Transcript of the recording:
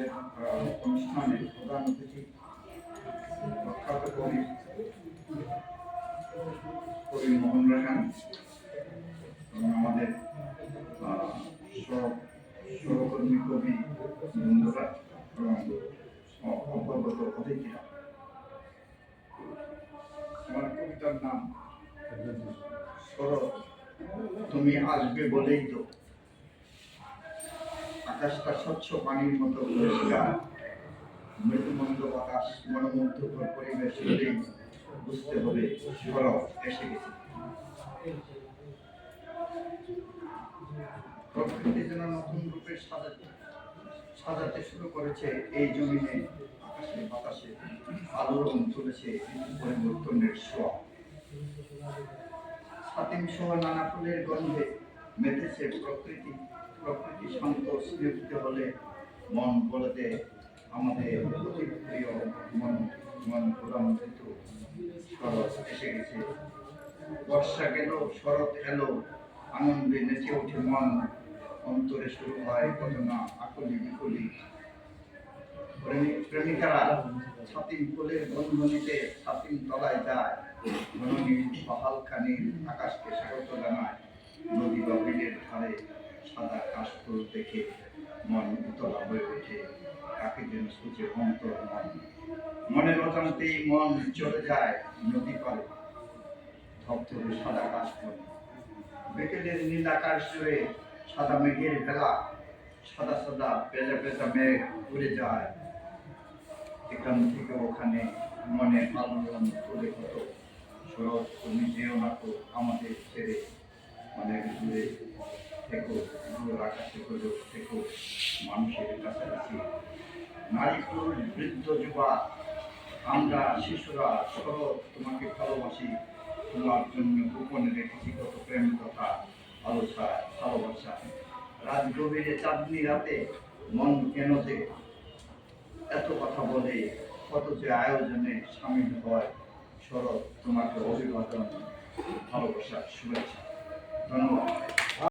আমাদের অনুষ্ঠানে প্রধান অতিথি প্রখ্যাত কবি কবি মোহন রাখান এবং আমাদের সহকর্মী কবি বন্ধুরা এবং অ- অপরগত অতিথিরা। আমার কবিতার নাম শরৎ তুমি আসবে বলেই তো। আকাশটা স্বচ্ছ পানির মতো পরিষ্কার। মৃদুমন্দ বাতাস, মনোমুগ্ধকর পরিবেশ বুঝতে হবে এসে গেছে। প্রকৃতি যেন নতুন রূপে সাজাতে সাজাতে শুরু করেছে এই জমিনে। আকাশে বাতাসে আলোড়ন তুলেছে পরিবর্তনের ছোঁয়া। ছাতিম সহ নানা ফুলের গন্ধে মেতেছে প্রকৃতি। প্রকৃতি শান্ত স্নিগ্ধ হলে মন বলতে আমাদের প্রিয় মন মন পুরামৃত শরৎ এসে গেছে। বর্ষা গেল, শরৎ এলো, আনন্দে নেচে ওঠে মন। অন্তরে শুরু হয় ঘটনা আকুলি বিকুলি। প্রেমিক প্রেমিকারা ছাতিম ফুলের বন্ধনীতে ছাতিম তলায় যায়। ঘননীল বা হালকা নীল আকাশকে স্বাগত জানায়। নদী বা বিলের ধারে সাদা কাশফুল দেখে মন উতলা হয়ে ওঠে। তাকে যেন সুচে অন্তর মন। মনের অজান্তেই মন চলে যায় নদী পারে ধবধবে সাদা কাশফুল বিকেলের নীল আকাশ জুড়ে সাদা মেঘের ভেলা সাদা সাদা পেঁজা পেঁজা মেঘ উড়ে যায়। এখান থেকে ওখানে মনে আলোড়ন তুলে কত। শরৎ তুমি যেও না তো আমাদের ছেড়ে আকাশে হলেও থেকো মানুষের কাছাকাছি নারী পুরুষ, বৃদ্ধ যুবা আমরা, শিশুরা শরৎ তোমাকে ভালোবাসি। তোমার জন্য গোপনে রেখেছি কত প্রেম, কথা আলোচনা ভালোবাসা। রাত গভীরে চাঁদনি রাতে মন কেন যে এত কথা বলে, কত যে আয়োজনে সামিল হয় শরৎ তোমাকে অভিবাদন, ভালোবাসা, শুভেচ্ছা। ধন্যবাদ।